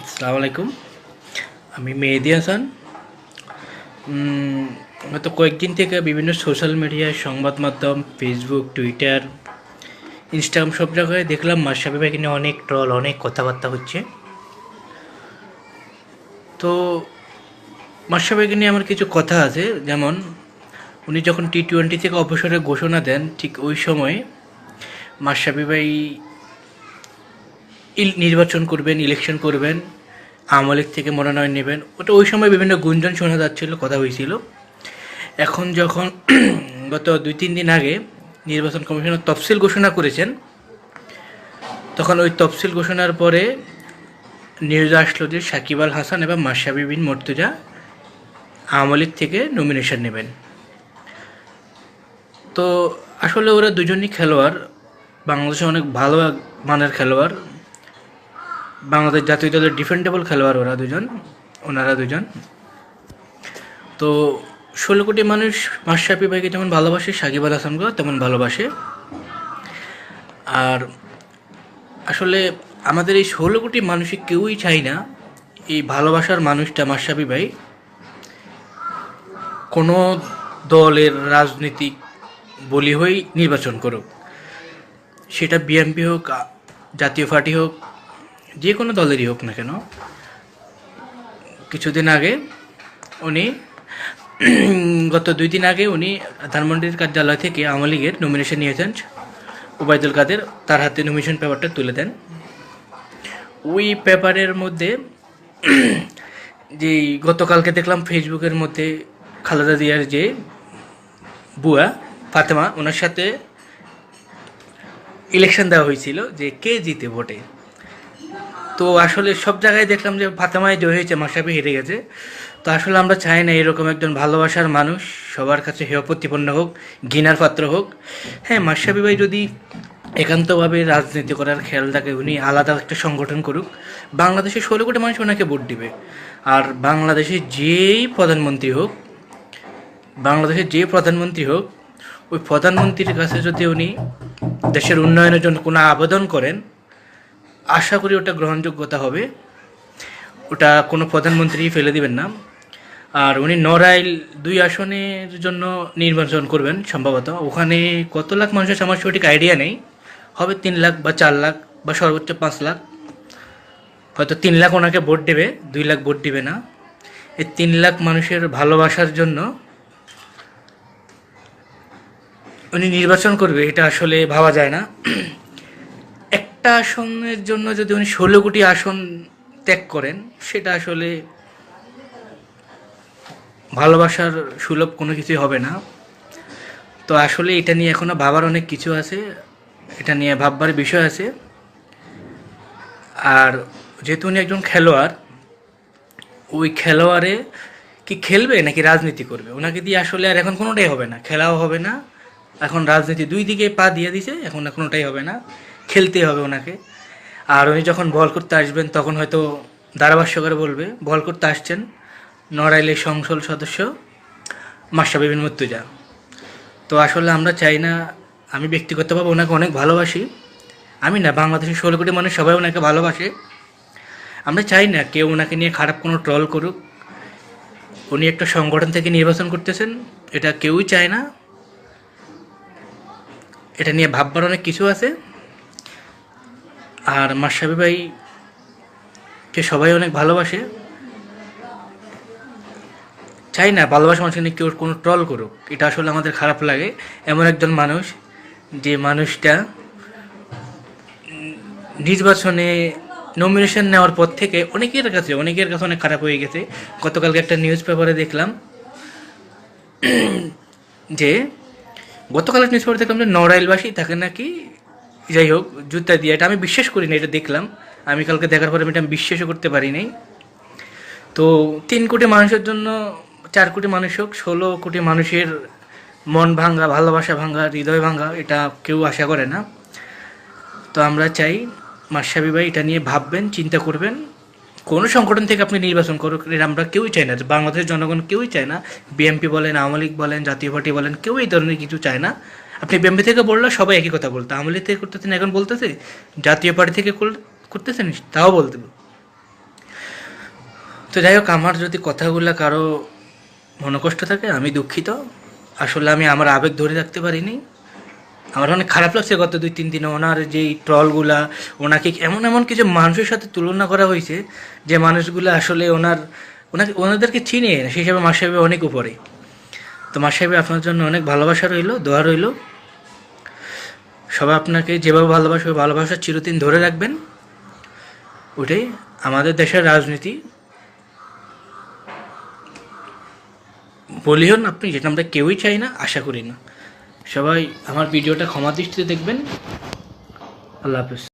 আসসালামু আলাইকুম। আমি মেহেদি হাসান। গত কয়েকদিন থেকে বিভিন্ন সোশ্যাল মিডিয়ায় সংবাদ মাধ্যম, ফেসবুক, টুইটার, ইনস্টাগ্রাম সব জায়গায় দেখলাম মাসাবি ভাইকে নিয়ে অনেক ট্রল, অনেক কথাবার্তা হচ্ছে। তো মাসাবিকে নিয়ে আমার কিছু কথা আছে, যেমন উনি যখন টি টোয়েন্টি থেকে অবসরের ঘোষণা দেন, ঠিক ওই সময় মাসাবি ভাই নির্বাচন করবেন ইলেকশন করবেন, আওয়ামী লীগ থেকে মনোনয়ন নেবেন। ওটা ওই সময় বিভিন্ন গুঞ্জন শোনা যাচ্ছিল, কথা হয়েছিল। এখন যখন গত দুই, তিন দিন আগে নির্বাচন কমিশনের তফসিল ঘোষণা করেছেন, তখন ওই তফসিল ঘোষণার পরে নিউজ আসলো যে সাকিব আল হাসান এবং মাসাবি বিন মর্তুজা আওয়ামী লীগ থেকে নমিনেশন নেবেন। তো আসলে ওরা দুজনই খেলোয়াড়, বাংলাদেশে অনেক ভালো মানের খেলোয়াড়। বাংলাদেশ জাতীয় দলের ডিফেন্ডেবল খেলোয়াড় ওরা দুজন, ওনারা দুজন। তো ষোলো কোটি মানুষ মাশরাফি ভাইকে যেমন ভালোবাসে, সাকিব আল হাসানকেও তেমন ভালোবাসে। আর আসলে আমাদের এই ষোলো কোটি মানুষই কেউই চাই না এই ভালোবাসার মানুষটা মাশরাফি ভাই। কোনো দলের রাজনীতিক বলি হয়েই নির্বাচন করুক। সেটা বিএনপি হোক জাতীয় পার্টি হোক যে কোনো দলেরই হোক না কেন, কিছুদিন আগে উনি, গত দুই দিন আগে উনি ধানমন্ডির কার্যালয় থেকে আওয়ামী লীগের নমিনেশন নিয়েছেন ওবায়দুল কাদের, তার হাতে নমিনেশন পেপারটা তুলে দেন। ওই পেপারের মধ্যে যে গতকালকে দেখলাম ফেসবুকের মধ্যে খালেদা জিয়ার যে বুয়া, ফাতেমা, ওনার সাথে ইলেকশন দেওয়া হয়েছিল যে কে জিতে ভোটে। তো আসলে সব জায়গায় দেখলাম যে ফাতেমায় জয় হয়েছে মাসাবি হেরে গেছে। তো আসলে আমরা চাই না এরকম একজন ভালোবাসার মানুষ সবার কাছে হেয় প্রতিপন্ন হোক, ঘৃণার পাত্র হোক। হ্যাঁ মাসাবি ভাই যদি একান্তভাবে রাজনীতি করার খেয়াল থাকে, উনি আলাদা একটা সংগঠন করুক। বাংলাদেশে ষোলো কোটি মানুষ ওনাকে ভোট দিবে। আর বাংলাদেশে যেই প্রধানমন্ত্রী হোক, বাংলাদেশের যে প্রধানমন্ত্রী হোক, ওই প্রধানমন্ত্রীর কাছে যদি উনি দেশের উন্নয়নের জন্য কোনো আবেদন করেন আশা করি ওটা গ্রহণযোগ্যতা হবে। ওটা কোনো প্রধানমন্ত্রী ফেলে দিবেন না। আর উনি নড়াইল দুই আসনের জন্য নির্বাচন করবেন সম্ভবত। ওখানে কত লাখ মানুষের আমার সঠিক আইডিয়া নেই। হবে তিন লাখ বা চার লাখ বা সর্বোচ্চ পাঁচ লাখ। হয়তো তিন লাখ ওনাকে ভোট দেবে, দুই লাখ ভোট দেবে না। এই তিন লাখ মানুষের ভালোবাসার জন্য উনি নির্বাচন করবে, এটা আসলে ভাবা যায় না। একটা আসনের জন্য যদি উনি ষোলো কোটি আসন ত্যাগ করেন, সেটা আসলে ভালোবাসার সুলভ কোনো কিছুই হবে না। তো আসলে এটা নিয়ে এখনও ভাবার অনেক কিছু আছে, এটা নিয়ে ভাববার বিষয় আছে। আর যেহেতু উনি একজন খেলোয়াড়, ওই খেলোয়াড়ে কি খেলবে নাকি রাজনীতি করবে? ওনাকে দিয়ে আসলে আর এখন কোনোটাই হবে না। খেলাও হবে না, এখন রাজনীতি দুই দিকে পা দিয়ে দিছে, এখন কোনোটাই হবে না। খেলতেই হবে ওনাকে। আর উনি যখন বল করতে আসবেন, তখন হয়তো ধারাভাষ্যকার বলবে, বল করতে আসছেন নড়াইলের সংসদ সদস্য মাসাবিবিন মর্তুজা। তো আসলে আমরা চাই না, আমি ব্যক্তিগতভাবে ওনাকে অনেক ভালোবাসি। আমি না, বাংলাদেশের ষোলো কোটি মানুষ সবাই ওনাকে ভালোবাসে। আমরা চাই না কেউ ওনাকে নিয়ে খারাপ কোনো ট্রল করুক। উনি একটা সংগঠন থেকে নির্বাচন করতেছেন, এটা কেউই চায় না। এটা নিয়ে ভাববার অনেক কিছু আছে। আর মাসাবি ভাইকে সবাই অনেক ভালোবাসে। চাই না ভালোবাসা মানুষকে নিয়ে কেউ কোনো ট্রল করুক, এটা আসলে আমাদের খারাপ লাগে। এমন একজন মানুষ যে মানুষটা নির্বাচনে নমিনেশন নেওয়ার পর থেকে অনেকের কাছে অনেকের কাছে অনেক খারাপ হয়ে গেছে। গতকালকে একটা নিউজ পেপারে দেখলাম যে গতকালের নিউজ পেপারে দেখলাম যে নড়াইলবাসী তাকে নাকি যাই হোক, জুতা দিয়ে এটা আমি বিশ্বাস করি না, এটা দেখলাম। আমি কালকে দেখার পরে আমি এটা বিশ্বাসও করতে পারি নাই। তো তিন কোটি মানুষের জন্য, চার কোটি মানুষ হোক, ষোলো কোটি মানুষের মন ভাঙ্গা ভালোবাসা ভাঙ্গা হৃদয় ভাঙ্গা এটা কেউ আশা করে না। তো আমরা চাই মাসাবি ভাই এটা নিয়ে ভাববেন, চিন্তা করবেন। কোনো সংগঠন থেকে আপনি নির্বাচন করুক আমরা কেউই চাই না। বাংলাদেশের জনগণ কেউই চায় না। বিএনপি বলেন, আওয়ামী লীগ বলেন, জাতীয় পার্টি বলেন কেউ এই ধরনের কিছু চায় না। আপনি বিএনপি থেকে বললে, সবাই একই কথা বলতো। আওয়ামী লীগ থেকে করতেছেন, এখন বলতেছে, জাতীয় পার্টি থেকে করতেছেন, তাও বলতে তো যাই হোক, আমার যদি কথাগুলো কারও মনকষ্ট থাকে, আমি দুঃখিত। আসলে আমি আমার আবেগ ধরে রাখতে পারিনি। আমার অনেক খারাপ লাগছে গত দুই, তিন দিনে ওনার যেই ট্রলগুলা, ওনাকে এমন এমন কিছু মানুষের সাথে তুলনা করা হয়েছে, যে মানুষগুলো আসলে ওনার, ওনাকে, ওনাদেরকে চিনে না সেই হিসাবে মাস সাহেবের অনেক উপরে। তো মাস সাহেবের আপনার জন্য অনেক ভালোবাসা রইল, দোয়া রইল। সবাই আপনাকে যেভাবে ভালোবাসে ভালোবাসা চিরদিন ধরে রাখবেন। ওটাই আমাদের দেশের রাজনীতি। বলি না আপনি, যেটা আমরা কেউই চাই না, আশা করি না। সবাই আমার ভিডিওটা ক্ষমা দৃষ্টিতে দেখবেন। আল্লাহ হাফিজ।